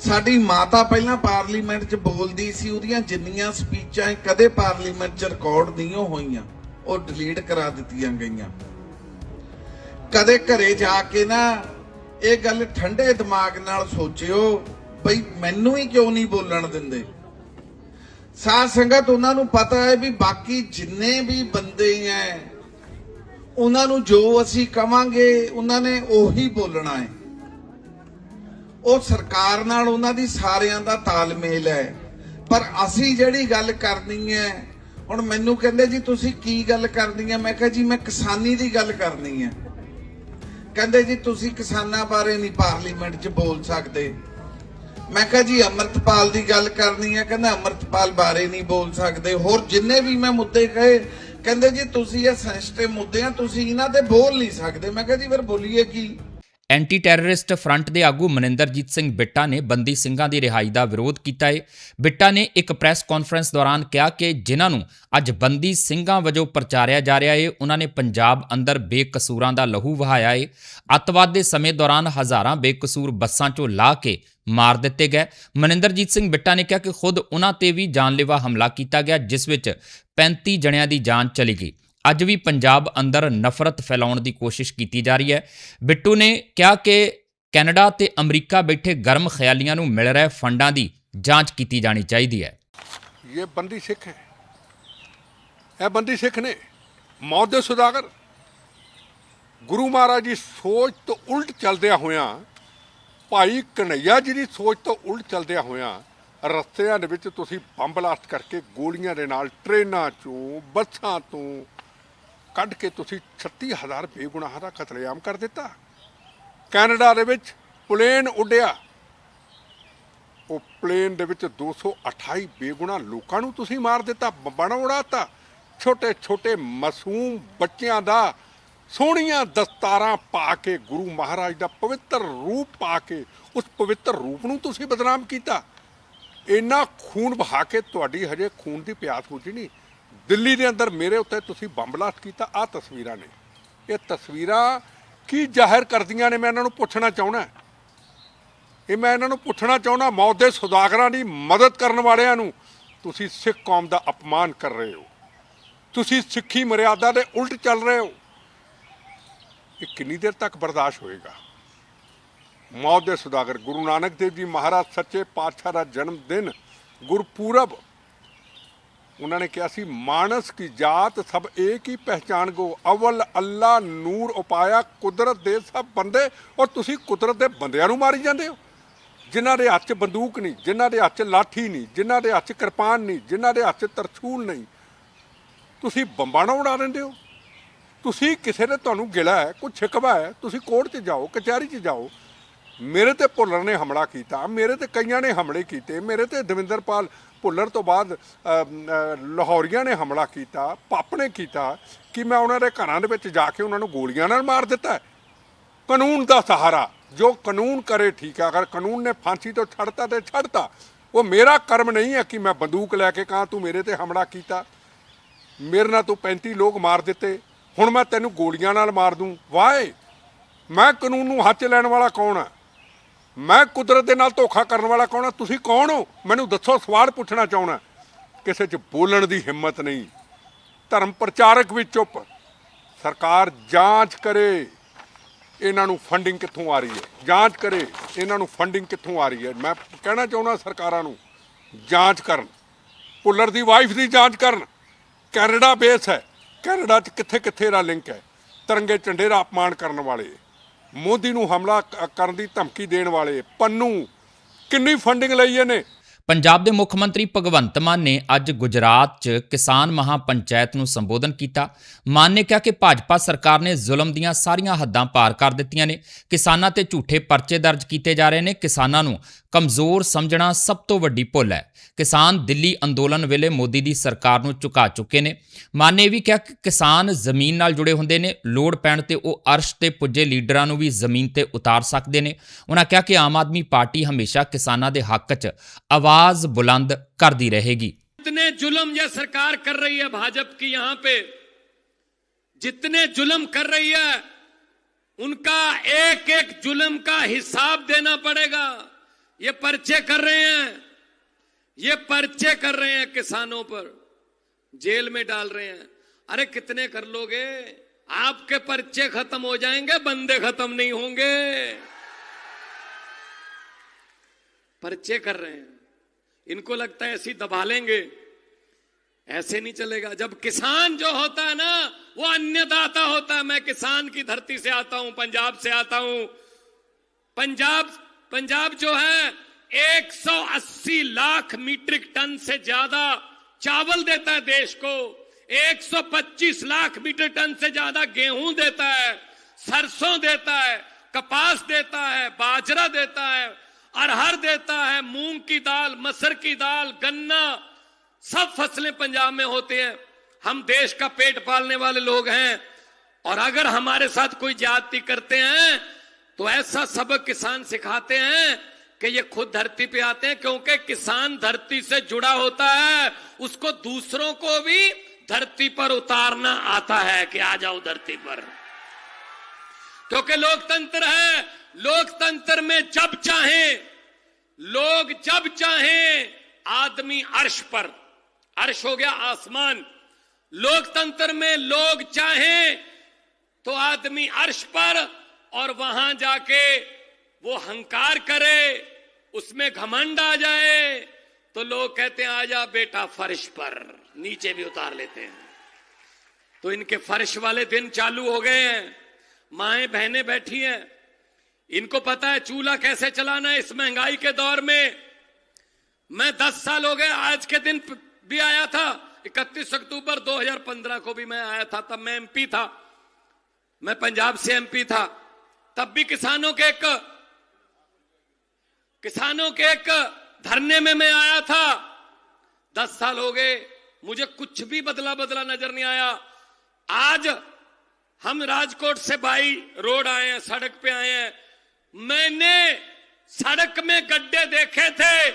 ਸਾਡੀ ਮਾਤਾ ਪਹਿਲਾਂ ਪਾਰਲੀਮੈਂਟ 'ਚ ਬੋਲਦੀ ਸੀ, ਉਹਦੀਆਂ ਜਿੰਨੀਆਂ ਸਪੀਚਾਂ ਕਦੇ ਪਾਰਲੀਮੈਂਟ 'ਚ ਰਿਕਾਰਡ ਨਹੀਂ ਹੋਈਆਂ, ਉਹ ਡਿਲੀਟ ਕਰਾ ਦਿੱਤੀਆਂ ਗਈਆਂ। ਕਦੇ ਘਰੇ ਜਾ ਕੇ ਨਾ ਇਹ ਗੱਲ ਠੰਡੇ ਦਿਮਾਗ ਨਾਲ ਸੋਚਿਓ, ਬਈ ਮੈਨੂੰ ਹੀ ਕਿਉਂ ਨਹੀਂ ਬੋਲਣ ਦਿੰਦੇ? ਸਾਧ ਸੰਗਤ, ਉਹਨਾਂ ਨੂੰ ਪਤਾ ਹੈ ਵੀ ਬਾਕੀ ਜਿੰਨੇ ਵੀ ਬੰਦੇ ਐ, ਉਹਨਾਂ ਨੂੰ ਜੋ ਅਸੀਂ ਕਵਾਂਗੇ, ਉਹਨਾਂ ਨੇ ਉਹੀ ਬੋਲਣਾ ਹੈ ਉਹ ਸਰਕਾਰ ਨਾਲ ਉਹਨਾਂ ਦੀ ਸਾਰਿਆਂ ਦਾ ਤਾਲਮੇਲ ਹੈ ਪਰ ਅਸੀਂ ਜਿਹੜੀ ਗੱਲ ਕਰਨੀ ਹੈ ਹੁਣ ਮੈਨੂੰ ਕਹਿੰਦੇ ਜੀ, ਤੁਸੀਂ ਕੀ ਗੱਲ ਕਰਨੀ ਹੈ ਮੈਂ ਕਿਹਾ ਜੀ, ਮੈਂ ਕਿਸਾਨੀ ਦੀ ਗੱਲ ਕਰਨੀ ਹੈ ਕਹਿੰਦੇ ਜੀ, ਤੁਸੀਂ ਕਿਸਾਨਾਂ ਬਾਰੇ ਨਹੀਂ ਪਾਰਲੀਮੈਂਟ 'ਚ ਬੋਲ ਸਕਦੇ। ਮੈਂ ਕਿਹਾ ਜੀ, ਅਮਰਤਪਾਲ ਦੀ ਗੱਲ ਕਰਨੀ ਹੈ ਕਹਿੰਦਾ ਅਮਰਤਪਾਲ ਬਾਰੇ ਨਹੀਂ ਬੋਲ ਸਕਦੇ। ਹੋਰ ਜਿੰਨੇ ਵੀ ਮੈਂ ਮੁੱਦੇ ਕਹੇ, ਕਹਿੰਦੇ ਜੀ, ਤੁਸੀਂ ਇਹ ਸੈਂਸਿਟਿਵ ਮੁੱਦੇ ਆ, ਤੁਸੀਂ ਇਹਨਾਂ ਤੇ ਬੋਲ ਨਹੀਂ ਸਕਦੇ। ਮੈਂ ਕਿਹਾ ਜੀ, ਫਿਰ ਬੋਲੀਏ ਕੀ? ਐਂਟੀ ਟੈਰਰਿਸਟ ਫਰੰਟ ਦੇ ਆਗੂ ਮਨਿੰਦਰਜੀਤ ਸਿੰਘ ਬਿੱਟਾ ਨੇ ਬੰਦੀ ਸਿੰਘਾਂ ਦੀ ਰਿਹਾਈ ਦਾ ਵਿਰੋਧ ਕੀਤਾ ਹੈ ਬਿੱਟਾ ਨੇ ਇੱਕ ਪ੍ਰੈਸ ਕਾਨਫਰੰਸ ਦੌਰਾਨ ਕਿਹਾ ਕਿ ਜਿਨ੍ਹਾਂ ਨੂੰ ਅੱਜ ਬੰਦੀ ਸਿੰਘਾਂ ਵਜੋਂ ਪ੍ਰਚਾਰਿਆ ਜਾ ਰਿਹਾ ਹੈ ਉਹਨਾਂ ਨੇ ਪੰਜਾਬ ਅੰਦਰ ਬੇਕਸੂਰਾਂ ਦਾ ਲਹੂ ਵਹਾਇਆ ਹੈ ਅੱਤਵਾਦ ਦੇ ਸਮੇਂ ਦੌਰਾਨ ਹਜ਼ਾਰਾਂ ਬੇਕਸੂਰ ਬੱਸਾਂ 'ਚੋਂ ਲਾ ਕੇ ਮਾਰ ਦਿੱਤੇ ਗਏ। ਮਨਿੰਦਰਜੀਤ ਸਿੰਘ ਬਿੱਟਾ ਨੇ ਕਿਹਾ ਕਿ ਖੁਦ ਉਹਨਾਂ ਤੇ ਵੀ ਜਾਨਲੇਵਾ ਹਮਲਾ ਕੀਤਾ ਗਿਆ, ਜਿਸ ਵਿੱਚ 35 ਜਣਿਆਂ ਦੀ ਜਾਨ ਚਲੀ ਗਈ। ਅੱਜ ਵੀ ਪੰਜਾਬ ਅੰਦਰ ਨਫ਼ਰਤ ਫੈਲਾਉਣ ਦੀ ਕੋਸ਼ਿਸ਼ ਕੀਤੀ ਜਾ ਰਹੀ ਹੈ। ਬਿੱਟੂ ਨੇ ਕਿਹਾ ਕਿ ਕੈਨੇਡਾ ਤੇ ਅਮਰੀਕਾ ਬੈਠੇ ਗਰਮ ਖਿਆਲੀਆਂ ਨੂੰ ਮਿਲ ਰਹੇ ਫੰਡਾਂ ਦੀ ਜਾਂਚ ਕੀਤੀ ਜਾਣੀ ਚਾਹੀਦੀ ਹੈ। ਇਹ ਬੰਦੀ ਸਿੱਖ ਹੈ। ਇਹ ਬੰਦੀ ਸਿੱਖ ਨੇ ਮੌਤ ਦੇ ਸੁਦਾਗਰ ਗੁਰੂ ਮਹਾਰਾਜ ਦੀ ਸੋਚ ਤੋਂ ਉਲਟ ਚੱਲਦਿਆਂ ਹੋਇਆਂ, ਭਾਈ ਕਨਈਆ ਜੀ ਦੀ ਸੋਚ ਤੋਂ ਉਲਟ ਚੱਲਦਿਆਂ ਹੋਇਆਂ, ਰਸਤਿਆਂ ਦੇ ਵਿੱਚ ਤੁਸੀਂ ਬੰਬ ਬਲਾਸਟ ਕਰਕੇ ਗੋਲੀਆਂ ਦੇ ਨਾਲ ਟ੍ਰੇਨਾਂ ਚੋਂ, ਬੱਸਾਂ ਤੋਂ ਕੱਢ ਕੇ ਤੁਸੀਂ 36000 ਬੇਗੁਨਾਹਾਂ ਦਾ ਕਤਲੇਆਮ ਕਰ ਦਿੱਤਾ। ਕੈਨੇਡਾ ਦੇ ਵਿੱਚ ਪਲੇਨ ਉੱਡਿਆ। ਉਹ ਪਲੇਨ ਦੇ ਵਿੱਚ 228 ਬੇਗੁਨਾ ਲੋਕਾਂ ਨੂੰ ਤੁਸੀਂ ਮਾਰ ਦਿੱਤਾ, ਬਣ ਨਾਲ ਉਡਾਤਾ। ਛੋਟੇ ਛੋਟੇ ਮਾਸੂਮ ਬੱਚਿਆਂ ਦਾ ਸੋਹਣੀਆਂ ਦਸਤਾਰਾਂ ਪਾ ਕੇ, ਗੁਰੂ ਮਹਾਰਾਜ ਦਾ ਪਵਿੱਤਰ ਰੂਪ ਪਾ ਕੇ, ਉਸ ਪਵਿੱਤਰ ਰੂਪ ਨੂੰ ਤੁਸੀਂ ਬਦਨਾਮ ਕੀਤਾ। ਇੰਨਾ ਖੂਨ ਵਹਾ ਕੇ ਤੁਹਾਡੀ ਹਜੇ ਖੂਨ ਦੀ ਪਿਆਸ ਬੁਝੀ ਨਹੀਂ। ਦਿੱਲੀ ਦੇ ਅੰਦਰ ਮੇਰੇ ਉੱਤੇ ਤੁਸੀਂ ਬੰਬ ਬਲਾਸਟ ਕੀਤਾ ਆ ਤਸਵੀਰਾਂ ਨੇ। ਇਹ ਤਸਵੀਰਾਂ ਕੀ ਜ਼ਾਹਿਰ ਕਰਦੀਆਂ ਨੇ, ਮੈਂ ਇਹਨਾਂ ਨੂੰ ਪੁੱਛਣਾ ਚਾਹੁੰਦਾ ਇਹ ਮੈਂ ਇਹਨਾਂ ਨੂੰ ਪੁੱਛਣਾ ਚਾਹੁੰਦਾ ਮੌਤ ਦੇ ਸੁਦਾਗਰਾਂ ਦੀ ਮਦਦ ਕਰਨ ਵਾਲਿਆਂ ਨੂੰ ਤੁਸੀਂ ਸਿੱਖ ਕੌਮ ਦਾ ਅਪਮਾਨ ਕਰ ਰਹੇ ਹੋ। ਤੁਸੀਂ ਸਿੱਖੀ ਮਰਿਆਦਾ ਦੇ ਉਲਟ ਚੱਲ ਰਹੇ ਹੋ। ਇਹ ਕਿੰਨੀ ਦੇਰ ਤੱਕ ਬਰਦਾਸ਼ਤ ਹੋਏਗਾ? ਮੌਤ ਦੇ ਸੁਦਾਗਰ ਗੁਰੂ ਨਾਨਕ ਦੇਵ ਜੀ ਮਹਾਰਾਜ ਸੱਚੇ ਪਾਤਸ਼ਾਹ ਦਾ ਜਨਮ ਦਿਨ ਗੁਰਪੂਰਬ ਉਹਨਾਂ ਨੇ ਕਿਹਾ ਸੀ, ਮਾਨਸ ਕੀ ਜਾਤ, ਸਭ ਏਕ ਹੀ ਪਹਿਚਾਨ ਗੋ ਅਵਲ ਅੱਲਾ ਨੂਰ ਉਪਾਇਆ, ਕੁਦਰਤ ਦੇ ਸਭ ਬੰਦੇ, ਔਰ ਤੁਸੀਂ ਕੁਦਰਤ ਦੇ ਬੰਦਿਆਂ ਨੂੰ ਮਾਰੀ ਜਾਂਦੇ ਹੋ। ਜਿਨ੍ਹਾਂ ਦੇ ਹੱਥ 'ਚ ਬੰਦੂਕ ਨਹੀਂ, ਜਿਨ੍ਹਾਂ ਦੇ ਹੱਥ 'ਚ ਲਾਠੀ ਨਹੀਂ, ਜਿਨ੍ਹਾਂ ਦੇ ਹੱਥ 'ਚ ਕਿਰਪਾਨ ਨਹੀਂ, ਜਿਨ੍ਹਾਂ ਦੇ ਹੱਥ 'ਚ ਤਰਛੂਲ ਨਹੀਂ, ਤੁਸੀਂ ਬੰਬਾਂ ਨਾਲ ਉਡਾ ਦਿੰਦੇ ਹੋ। ਤੁਸੀਂ ਕਿਸੇ ਨੇ ਤੁਹਾਨੂੰ ਗਿਲਾ ਹੈ ਕੋਈ ਛਿਕਵਾ ਹੈ, ਤੁਸੀਂ ਕੋਰਟ 'ਚ ਜਾਓ, ਕਚਹਿਰੀ 'ਚ ਜਾਓ ਮੇਰੇ ਤੇ ਭੁੱਲਰ ਨੇ ਹਮਲਾ ਕੀਤਾ ਮੇਰੇ ਤੇ ਕਈਆਂ ਨੇ ਹਮਲੇ ਕੀਤੇ ਮੇਰੇ ਤੇ ਦਵਿੰਦਰਪਾਲ ਭੁੱਲਰ ਤੋਂ ਬਾਅਦ ਅਮ, ਲਾਹੌਰੀਆਂ ਨੇ ਹਮਲਾ ਕੀਤਾ ਪਾਪ ਨੇ ਕੀਤਾ ਕਿ ਮੈਂ ਉਹਨਾਂ ਦੇ ਘਰਾਂ ਦੇ ਵਿੱਚ ਜਾ ਕੇ ਉਹਨਾਂ ਨੂੰ ਗੋਲੀਆਂ ਨਾਲ ਮਾਰ ਦਿੱਤਾ। ਕਾਨੂੰਨ ਦਾ ਸਹਾਰਾ ਜੋ ਕਾਨੂੰਨ ਕਰੇ ਠੀਕ ਆ ਅਗਰ ਕਾਨੂੰਨ ਨੇ ਫਾਂਸੀ ਤੋਂ ਛੱਡਤਾ ਤੇ ਛੱਡਤਾ ਉਹ ਮੇਰਾ ਕਰਮ ਨਹੀਂ ਹੈ ਕਿ ਮੈਂ ਬੰਦੂਕ ਲੈ ਕੇ ਕਹਾਂ ਤੂੰ ਮੇਰੇ ਤੇ ਹਮਲਾ ਕੀਤਾ। ਮੇਰੇ ਨਾਲ ਤੂੰ 35 ਲੋਕ ਮਾਰ ਦਿੱਤੇ ਹੁਣ ਮੈਂ ਤੈਨੂੰ ਗੋਲੀਆਂ ਨਾਲ ਮਾਰ ਦੂੰ। ਵਾਏ! ਮੈਂ ਕਾਨੂੰਨ ਨੂੰ ਹੱਥ ਲੈਣ ਵਾਲਾ ਕੌਣ ਆ? ਮੈਂ ਕੁਦਰਤ ਦੇ ਨਾਲ ਧੋਖਾ ਕਰਨ ਵਾਲਾ ਕੌਣ ਆ? ਤੁਸੀਂ ਕੌਣ ਹੋ? ਮੈਨੂੰ ਦੱਸੋ, ਸਵਾਲ ਪੁੱਛਣਾ ਚਾਹੁੰਦਾ। ਕਿਸੇ 'ਚ ਬੋਲਣ ਦੀ ਹਿੰਮਤ ਨਹੀਂ। ਧਰਮ ਪ੍ਰਚਾਰਕ ਵੀ ਚੁੱਪ। ਸਰਕਾਰ ਜਾਂਚ ਕਰੇ। ਇਹਨਾਂ ਨੂੰ ਫੰਡਿੰਗ ਕਿੱਥੋਂ ਆ ਰਹੀ ਹੈ? ਜਾਂਚ ਕਰੇ। ਇਹਨਾਂ ਨੂੰ ਫੰਡਿੰਗ ਕਿੱਥੋਂ ਆ ਰਹੀ ਹੈ? ਮੈਂ ਕਹਿਣਾ ਚਾਹੁੰਦਾ ਸਰਕਾਰਾਂ ਨੂੰ, ਜਾਂਚ ਕਰਨ। ਭੁੱਲਰ ਦੀ ਵਾਈਫ ਦੀ ਜਾਂਚ ਕਰਨ। ਕੈਨੇਡਾ ਬੇਸ ਹੈ। ਕੈਨੇਡਾ 'ਚ ਕਿੱਥੇ ਕਿੱਥੇ ਦਾ ਲਿੰਕ ਹੈ? ਤਿਰੰਗੇ ਝੰਡੇ ਦਾ ਅਪਮਾਨ ਕਰਨ ਵਾਲੇ। ਮੋਦੀ ਨੂੰ ਹਮਲਾ ਕਰਨ ਦੀ ਧਮਕੀ ਦੇਣ ਵਾਲੇ ਪੰਨੂ, ਕਿੰਨੀ ਫੰਡਿੰਗ ਲਈ ਇਹਨੇ? ਪੰਜਾਬ ਦੇ ਮੁੱਖ ਮੰਤਰੀ ਭਗਵੰਤ ਮਾਨ ਨੇ ਅੱਜ ਗੁਜਰਾਤ 'ਚ ਕਿਸਾਨ ਮਹਾਪੰਚਾਇਤ ਨੂੰ ਸੰਬੋਧਨ ਕੀਤਾ। ਮਾਨ ਨੇ ਕਿਹਾ ਕਿ ਭਾਜਪਾ ਸਰਕਾਰ ਨੇ ਜ਼ੁਲਮ ਦੀਆਂ ਸਾਰੀਆਂ ਹੱਦਾਂ ਪਾਰ ਕਰ ਦਿੱਤੀਆਂ ਨੇ। ਕਿਸਾਨਾਂ ਤੇ ਝੂਠੇ ਪਰਚੇ ਦਰਜ ਕੀਤੇ ਜਾ ਰਹੇ ਨੇ। ਕਿਸਾਨਾਂ ਨੂੰ ਕਮਜ਼ੋਰ ਸਮਝਣਾ ਸਭ ਤੋਂ ਵੱਡੀ ਭੁੱਲ ਹੈ ਕਿਸਾਨ ਦਿੱਲੀ ਅੰਦੋਲਨ ਵੇਲੇ ਮੋਦੀ ਦੀ ਸਰਕਾਰ ਨੂੰ ਝੁਕਾ ਚੁੱਕੇ ਨੇ ਮਾਨ ਨੇ ਇਹ ਵੀ ਕਿਹਾ ਕਿ ਕਿਸਾਨ ਜ਼ਮੀਨ ਨਾਲ ਜੁੜੇ ਹੁੰਦੇ ਨੇ ਲੋੜ ਪੈਣ ਤੇ ਉਹ ਅਰਸ਼ ਤੇ ਪੁੱਜੇ ਲੀਡਰਾਂ ਨੂੰ ਵੀ ਜ਼ਮੀਨ ਤੇ ਉਤਾਰ ਸਕਦੇ ਨੇ ਉਹਨਾਂ ਕਿਹਾ ਕਿ ਆਮ ਆਦਮੀ ਪਾਰਟੀ ਹਮੇਸ਼ਾ ਕਿਸਾਨਾਂ ਦੇ ਹੱਕ 'ਚ ਆਵਾਜ਼ ਬੁਲੰਦ ਕਰਦੀ ਰਹੇਗੀ जितने जुल्म ये सरकार कर रही है भाजपा की यहां पे जितने जुल्म कर रही है उनका एक एक जुल्म का हिसाब देना पड़ेगा ये पर्चे कर रहे हैं। ये पर्चे कर रहे हैं किसानों पर। जेल में डाल रहे हैं। अरे कितने कर लोगे? आपके पर्चे खत्म हो जाएँगे, बंदे खत्म नहीं होंगे। पर्चे कर रहे हैं। इनको लगता है ऐसी दबा लेंगे। ऐसे नहीं चलेगा। जब किसान जो होता है ना, वो अन्नदाता होता है। मैं किसान की धरती से आता हूँ, पंजाब से आता हूँ। पंजाब पंजाब जो है 180 लाख मीट्रिक टन से ज़्यादा चावल देता है देश को। 125 लाख मीट्रिक टन से ज़्यादा गेहूँ देता है, सरसों देता है, कपास देता है, बाजरा देता है, अरहर देता है, मूंग की दाल, मसर की दाल, गन्ना, सब फ़सलें पंजाब में होते हैं। हम देश का पेट पालने वाले लोग हैं, और अगर हमारे साथ कोई जाति करते हैं तो ऐसा सबक किसान सिखाते हैं कि ये खुद धरती पे आते हैं, क्योंकि किसान धरती से जुड़ा होता है, उसको दूसरों को भी धरती पर उतारना आता है कि आ जाओ धरती पर। क्योंकि लोकतंत्र है, लोकतंत्र में जब चाहे, लोग जब चाहे, आदमी अर्श पर, अर्श हो गया आसमान। लोकतंत्र में लोग चाहे तो आदमी अर्श पर और वहाँ जाके वो हंकार करे, उसमें घमंड आ जाए तो लोग कहते हैं, आजा बेटा फर्श पर। नीचे भी उतार लेते हैं। तो इनके फर्श वाले दिन चालू हो गए हैं। माए बहने बैठी हैं। इनको पता है चूल्हा कैसे चलाना है इस महँगाई के दौर में। मैं दस साल हो गए, आज के दिन भी आया था। 31 अक्टूबर 2015 को भी मैं आया था, तब मैं एमपी था। मैं पंजाब से एमपी था। तब भी किसानों के एक, किसानों के एक धरने में मैं आया था। दस साल हो गए, मुझे कुछ भी बदला बदला नज़र नहीं आया। आज हम राजकोट से बाई रोड आए हैं, सड़क पे आए हैं। मैंने सड़क में गड्ढे देखे थे,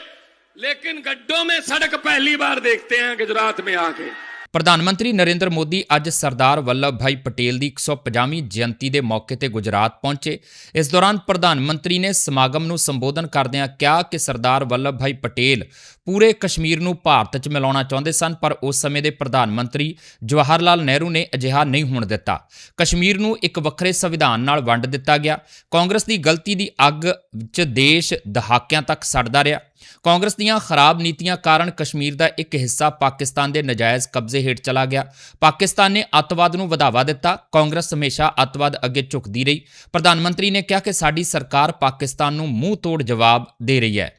लेकिन गड्ढों में सड़क पहली बार देखते हैं, गुजरात में आके। ਪ੍ਰਧਾਨ ਮੰਤਰੀ ਨਰਿੰਦਰ ਮੋਦੀ ਅੱਜ ਸਰਦਾਰ ਵੱਲਭ ਭਾਈ ਪਟੇਲ ਦੀ 150ਵੀਂ ਜਯੰਤੀ ਦੇ ਮੌਕੇ ਤੇ ਗੁਜਰਾਤ ਪਹੁੰਚੇ। ਇਸ ਦੌਰਾਨ ਪ੍ਰਧਾਨ ਮੰਤਰੀ ਨੇ ਸਮਾਗਮ ਨੂੰ ਸੰਬੋਧਨ ਕਰਦਿਆਂ ਕਿਹਾ ਕਿ ਸਰਦਾਰ ਵੱਲਭ ਭਾਈ ਪਟੇਲ ਪੂਰੇ ਕਸ਼ਮੀਰ ਨੂੰ ਭਾਰਤ 'ਚ ਮਿਲਾਉਣਾ ਚਾਹੁੰਦੇ ਸਨ, ਪਰ ਉਸ ਸਮੇਂ ਦੇ ਪ੍ਰਧਾਨ ਮੰਤਰੀ ਜਵਾਹਰ ਲਾਲ ਨਹਿਰੂ ਨੇ ਅਜਿਹਾ ਨਹੀਂ ਹੋਣ ਦਿੱਤਾ। ਕਸ਼ਮੀਰ ਨੂੰ ਇੱਕ ਵੱਖਰੇ ਸੰਵਿਧਾਨ ਨਾਲ ਵੰਡ ਦਿੱਤਾ ਗਿਆ। ਕਾਂਗਰਸ ਦੀ ਗਲਤੀ ਦੀ ਅੱਗ 'ਚ ਦੇਸ਼ ਦਹਾਕਿਆਂ ਤੱਕ ਸੜਦਾ ਰਿਹਾ। ਕਾਂਗਰਸ ਦੀਆਂ ਖਰਾਬ ਨੀਤੀਆਂ ਕਾਰਨ ਕਸ਼ਮੀਰ ਦਾ ਇੱਕ ਹਿੱਸਾ ਪਾਕਿਸਤਾਨ ਦੇ ਨਜਾਇਜ਼ ਕਬਜ਼ੇ ਹੇਠ ਚਲਾ ਗਿਆ ਪਾਕਿਸਤਾਨ ਨੇ ਅੱਤਵਾਦ ਨੂੰ ਵਧਾਵਾ ਦਿੱਤਾ ਕਾਂਗਰਸ ਹਮੇਸ਼ਾ ਅੱਤਵਾਦ ਅੱਗੇ ਝੁਕਦੀ ਰਹੀ ਪ੍ਰਧਾਨ ਮੰਤਰੀ ਨੇ ਕਿਹਾ ਕਿ ਸਾਡੀ ਸਰਕਾਰ ਪਾਕਿਸਤਾਨ ਨੂੰ ਮੂੰਹ ਤੋੜ ਜਵਾਬ ਦੇ ਰਹੀ ਹੈ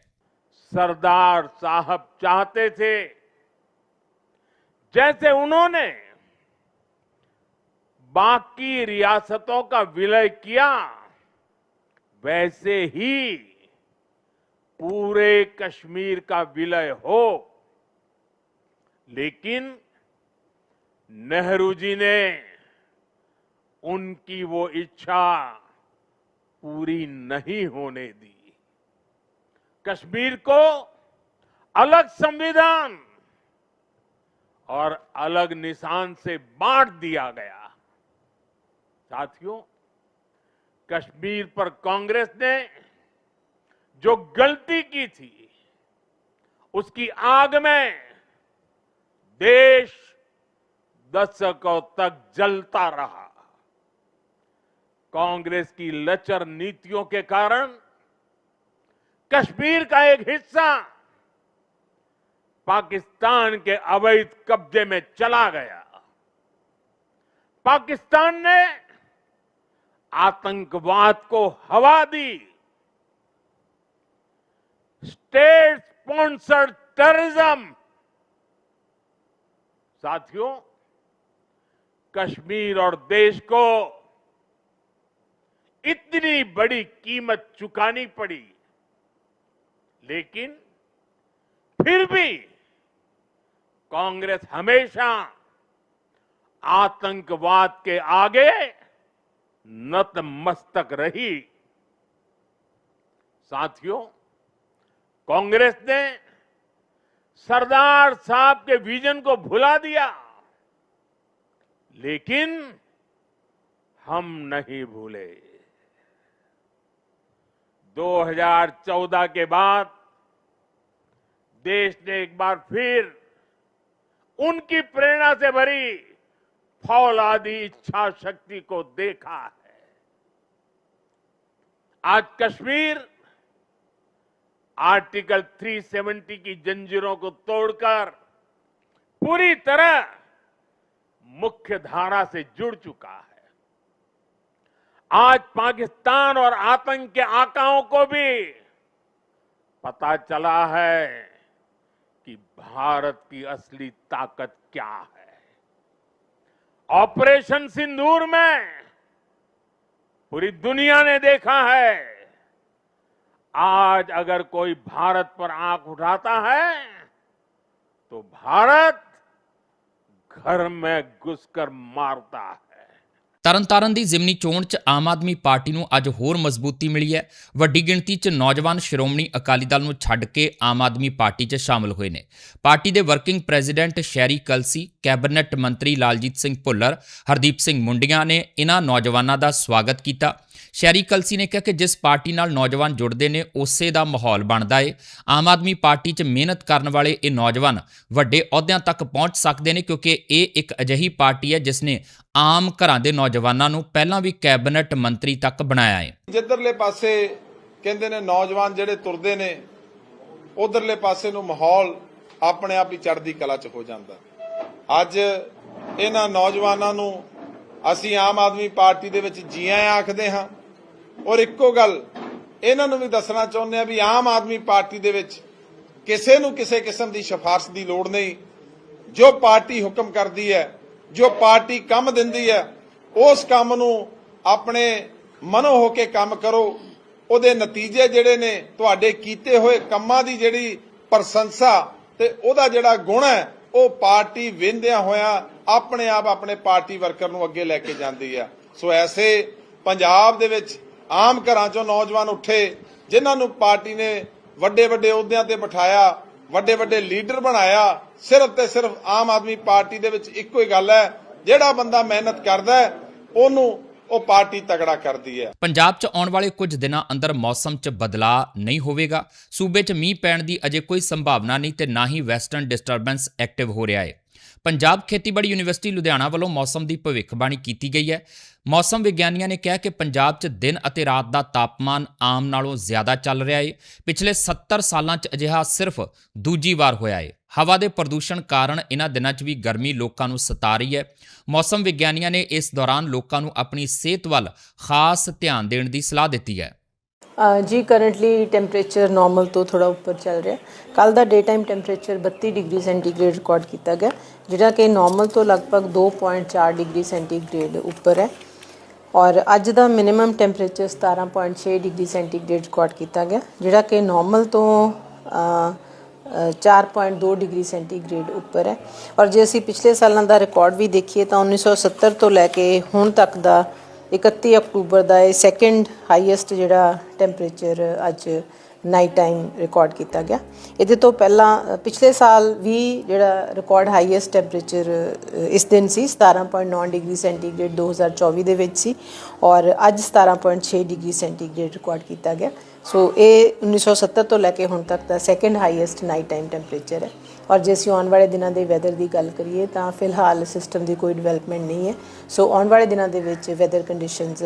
सरदार साहब चाहते थे जैसे उन्होंने बाकी रियासतों का विलय किया वैसे ही पूरे कश्मीर का विलय हो। लेकिन नेहरू जी ने उनकी वो इच्छा पूरी नहीं होने दी। कश्मीर को अलग संविधान और अलग निशान से बांट दिया गया। साथियों, कश्मीर पर कांग्रेस ने जो गलती की थी, उसकी आग में देश दशकों तक जलता रहा। कांग्रेस की लचर नीतियों के कारण कश्मीर का एक हिस्सा पाकिस्तान के अवैध कब्जे में चला गया। पाकिस्तान ने आतंकवाद को हवा दी। स्टेट स्पॉन्सर्ड टेररिज्म साथियों, कश्मीर और देश को इतनी बड़ी कीमत चुकानी पड़ी, लेकिन फिर भी कांग्रेस हमेशा आतंकवाद के आगे नतमस्तक रही। साथियों कांग्रेस ने सरदार साहब के विजन को भुला दिया। लेकिन हम नहीं भूले। 2014 के बाद देश ने एक बार फिर उनकी प्रेरणा से भरी फौलादी इच्छा शक्ति को देखा है। आज कश्मीर आर्टिकल 370 की जंजीरों को तोड़कर पूरी तरह मुख्य धारा से जुड़ चुका है। आज पाकिस्तान और आतंक के आकाओं को भी पता चला है कि भारत की असली ताकत क्या है। ऑपरेशन सिंदूर में पूरी दुनिया ने देखा है आज अगर कोई भारत पर आंख उठाता है तो भारत घर में घुसकर मारता है ਤਰਨਤਾਰਨ ਦੀ ਜ਼ਿਮਨੀ ਚੋਣ 'ਚ ਆਮ ਆਦਮੀ ਪਾਰਟੀ ਨੂੰ ਅੱਜ ਹੋਰ ਮਜ਼ਬੂਤੀ ਮਿਲੀ ਹੈ ਵੱਡੀ ਗਿਣਤੀ 'ਚ ਨੌਜਵਾਨ ਸ਼੍ਰੋਮਣੀ ਅਕਾਲੀ ਦਲ ਨੂੰ ਛੱਡ ਕੇ ਆਮ ਆਦਮੀ ਪਾਰਟੀ 'ਚ ਸ਼ਾਮਲ ਹੋਏ ਨੇ ਪਾਰਟੀ ਦੇ working president Sherry Kalsi cabinet ਮੰਤਰੀ ਲਾਲਜੀਤ ਸਿੰਘ ਭੁੱਲਰ ਹਰਦੀਪ ਸਿੰਘ ਮੁੰਡੀਆਂ ਨੇ ਇਹਨਾਂ ਨੌਜਵਾਨਾਂ ਦਾ ਸਵਾਗਤ ਕੀਤਾ ਸ਼ੈਰੀ ਕਲਸੀ ਨੇ ਕਿਹਾ ਕਿ ਜਿਸ ਪਾਰਟੀ ਨਾਲ ਨੌਜਵਾਨ ਜੁੜਦੇ ਨੇ, ਉਸੇ ਦਾ ਮਾਹੌਲ ਬਣਦਾ ਏ। ਆਮ ਆਦਮੀ ਪਾਰਟੀ 'ਚ ਮਿਹਨਤ ਕਰਨ ਵਾਲੇ ਇਹ ਨੌਜਵਾਨ ਵੱਡੇ ਅਹੁਦਿਆਂ ਤੱਕ ਪਹੁੰਚ ਸਕਦੇ ਨੇ, ਕਿਉਂਕਿ ਇਹ ਇੱਕ ਅਜਿਹੀ ਪਾਰਟੀ ਹੈ ਜਿਸ ਨੇ ਆਮ ਘਰਾਂ ਦੇ ਨੌਜਵਾਨਾਂ ਨੂੰ ਪਹਿਲਾਂ ਵੀ ਕੈਬਨਿਟ ਮੰਤਰੀ ਤੱਕ ਬਣਾਇਆ ਏ। ਜਿੱਧਰਲੇ ਪਾਸੇ ਕਹਿੰਦੇ ਨੇ ਨੌਜਵਾਨ ਜਿਹੜੇ ਤੁਰਦੇ ਨੇ, ਉਧਰਲੇ ਪਾਸੇ ਨੂੰ ਮਾਹੌਲ ਆਪਣੇ ਆਪ ਹੀ ਚੜ੍ਹਦੀ ਕਲਾ 'ਚ ਹੋ ਜਾਂਦਾ। ਅੱਜ ਇਹਨਾਂ ਨੌਜਵਾਨਾਂ ਨੂੰ ਅਸੀਂ ਆਮ ਆਦਮੀ ਪਾਰਟੀ ਦੇ ਵਿੱਚ ਜੀ ਆਇਆਂ ਆਖਦੇ ਹਾਂ। ਔਰ ਇੱਕੋ ਗੱਲ, ਇਹਨਾਂ ਨੂੰ ਵੀ ਦੱਸਣਾ ਚਾਹੁੰਦੇ ਆ ਵੀ ਆਮ ਆਦਮੀ ਪਾਰਟੀ ਦੇ ਵਿੱਚ ਕਿਸੇ ਨੂੰ ਕਿਸੇ ਕਿਸਮ ਦੀ ਸਿਫਾਰਿਸ਼ ਦੀ ਲੋੜ ਨਹੀਂ। ਜੋ ਪਾਰਟੀ ਹੁਕਮ ਕਰਦੀ ਹੈ, ਜੋ ਪਾਰਟੀ ਕੰਮ ਦਿੰਦੀ ਹੈ, ਉਸ ਕੰਮ ਨੂੰ ਆਪਣੇ ਮਨੋ ਹੋ ਕੇ ਕੰਮ ਕਰੋ। ਉਹਦੇ ਨਤੀਜੇ ਜਿਹੜੇ ਨੇ, ਤੁਹਾਡੇ ਕੀਤੇ ਹੋਏ ਕੰਮਾਂ ਦੀ ਜਿਹੜੀ ਪ੍ਰਸ਼ੰਸਾ ਤੇ ਉਹਦਾ ਜਿਹੜਾ ਗੁਣ ਹੈ ਉਹ ਪਾਰਟੀ ਵਿੰਦਿਆਂ ਹੋਇਆ ਆਪਣੇ ਆਪ ਆਪਣੇ ਪਾਰਟੀ ਵਰਕਰ ਨੂੰ ਅੱਗੇ ਲੈ ਕੇ ਜਾਂਦੀ ਆ। ਸੋ ਐਸੇ ਪੰਜਾਬ ਦੇ ਵਿੱਚ ਆਮ ਘਰਾਂ ਚੋਂ ਨੌਜਵਾਨ ਉੱਠੇ, ਜਿਨ੍ਹਾਂ ਨੂੰ ਪਾਰਟੀ ਨੇ ਵੱਡੇ ਵੱਡੇ ਅਹੁਦਿਆਂ ਤੇ ਬਿਠਾਇਆ ਵੱਡੇ ਵੱਡੇ ਲੀਡਰ ਬਣਾਇਆ, ਸਿਰਫ ਤੇ ਸਿਰਫ ਆਮ ਆਦਮੀ ਪਾਰਟੀ ਦੇ ਵਿੱਚ ਇੱਕੋ ਹੀ ਗੱਲ ਹੈ, ਜਿਹੜਾ ਬੰਦਾ ਮਿਹਨਤ ਕਰਦਾ ਉਹਨੂੰ ਉਹ ਪਾਰਟੀ ਤਗੜਾ ਕਰਦੀ ਹੈ। ਪੰਜਾਬ 'ਚ ਆਉਣ ਵਾਲੇ ਕੁਝ ਦਿਨਾਂ ਅੰਦਰ ਮੌਸਮ 'ਚ ਬਦਲਾਅ ਨਹੀਂ ਹੋਵੇਗਾ। ਸੂਬੇ 'ਚ ਮੀਂਹ ਪੈਣ ਦੀ ਅਜੇ ਕੋਈ ਸੰਭਾਵਨਾ ਨਹੀਂ ਤੇ ਨਾ ਹੀ ਵੈਸਟਰਨ ਡਿਸਟਰਬੈਂਸ ਐਕਟਿਵ ਹੋ ਰਿਹਾ ਹੈ। ਪੰਜਾਬ ਖੇਤੀਬਾੜੀ ਯੂਨੀਵਰਸਿਟੀ ਲੁਧਿਆਣਾ ਵੱਲੋਂ ਮੌਸਮ ਦੀ ਭਵਿੱਖਬਾਣੀ ਕੀਤੀ ਗਈ ਹੈ। ਮੌਸਮ ਵਿਗਿਆਨੀਆਂ ਨੇ ਕਿਹਾ ਕਿ ਪੰਜਾਬ 'ਚ ਦਿਨ ਅਤੇ ਰਾਤ ਦਾ ਤਾਪਮਾਨ ਆਮ ਨਾਲੋਂ ਜ਼ਿਆਦਾ ਚੱਲ ਰਿਹਾ ਹੈ। ਪਿਛਲੇ 70 ਸਾਲਾਂ 'ਚ ਅਜਿਹਾ ਸਿਰਫ ਦੂਜੀ ਵਾਰ ਹੋਇਆ ਹੈ। ਹਵਾ ਦੇ ਪ੍ਰਦੂਸ਼ਣ ਕਾਰਨ ਇਹਨਾਂ ਦਿਨਾਂ 'ਚ ਵੀ ਗਰਮੀ ਲੋਕਾਂ ਨੂੰ ਸਤਾ ਰਹੀ ਹੈ। ਮੌਸਮ ਵਿਗਿਆਨੀਆਂ ਨੇ ਇਸ ਦੌਰਾਨ ਲੋਕਾਂ ਨੂੰ ਆਪਣੀ ਸਿਹਤ ਵੱਲ ਖਾਸ ਧਿਆਨ ਦੇਣ ਦੀ ਸਲਾਹ ਦਿੱਤੀ ਹੈ। ਜੀ ਕਰੰਟਲੀ ਟੈਂਪਰੇਚਰ ਨਾਰਮਲ ਤੋਂ ਥੋੜਾ ਉੱਪਰ ਚੱਲ ਰਿਹਾ। ਕੱਲ ਦਾ day time temperature 32 degree centigrade record ਕੀਤਾ ਗਿਆ, ਜਿਹੜਾ ਕਿ ਨਾਰਮਲ ਤੋਂ ਲਗਭਗ 2.4 ਡਿਗਰੀ ਸੈਂਟੀਗ੍ਰੇਡ ਉੱਪਰ ਹੈ। ਔਰ ਅੱਜ ਦਾ minimum temperature 17.6 degree centigrade record ਕੀਤਾ ਗਿਆ, ਜਿਹੜਾ ਕਿ ਨਾਰਮਲ ਤੋਂ 4.2 ਡਿਗਰੀ ਸੈਂਟੀਗ੍ਰੇਡ ਉੱਪਰ ਹੈ। ਔਰ ਜੇ ਅਸੀਂ ਪਿਛਲੇ ਸਾਲਾਂ ਦਾ ਰਿਕਾਰਡ ਵੀ ਦੇਖੀਏ ਤਾਂ 1970 ਤੋਂ ਲੈ ਕੇ ਹੁਣ ਤੱਕ ਦਾ 31 ਅਕਤੂਬਰ ਦਾ ਇਹ ਸੈਕੰਡ ਹਾਈਐਸਟ ਜਿਹੜਾ ਟੈਂਪਰੇਚਰ ਅੱਜ ਨਾਈਟ ਟਾਈਮ ਰਿਕਾਰਡ ਕੀਤਾ ਗਿਆ। ਇਹਦੇ ਤੋਂ ਪਹਿਲਾਂ ਪਿਛਲੇ ਸਾਲ ਵੀ ਜਿਹੜਾ ਰਿਕਾਰਡ ਹਾਈਐਸਟ ਟੈਂਪਰੇਚਰ ਇਸ ਦਿਨ ਸੀ 17.9 ਡਿਗਰੀ ਸੈਂਟੀਗ੍ਰੇਡ 2024 ਦੇ ਵਿੱਚ ਸੀ ਔਰ ਅੱਜ 17.6 ਡਿਗਰੀ ਸੈਂਟੀਗ੍ਰੇਡ ਰਿਕਾਰਡ ਕੀਤਾ ਗਿਆ। ਸੋ ਇਹ 1970 ਤੋਂ ਲੈ ਕੇ ਹੁਣ ਤੱਕ ਦਾ second highest night time temperature ਹੈ। ਔਰ ਜੇ ਅਸੀਂ ਆਉਣ ਵਾਲੇ ਦਿਨਾਂ ਦੇ ਵੈਦਰ ਦੀ ਗੱਲ ਕਰੀਏ ਤਾਂ ਫਿਲਹਾਲ ਸਿਸਟਮ ਦੀ ਕੋਈ ਡਿਵੈਲਪਮੈਂਟ ਨਹੀਂ ਹੈ। ਸੋ ਆਉਣ ਵਾਲੇ ਦਿਨਾਂ ਦੇ ਵਿੱਚ ਵੈਦਰ ਕੰਡੀਸ਼ਨਸ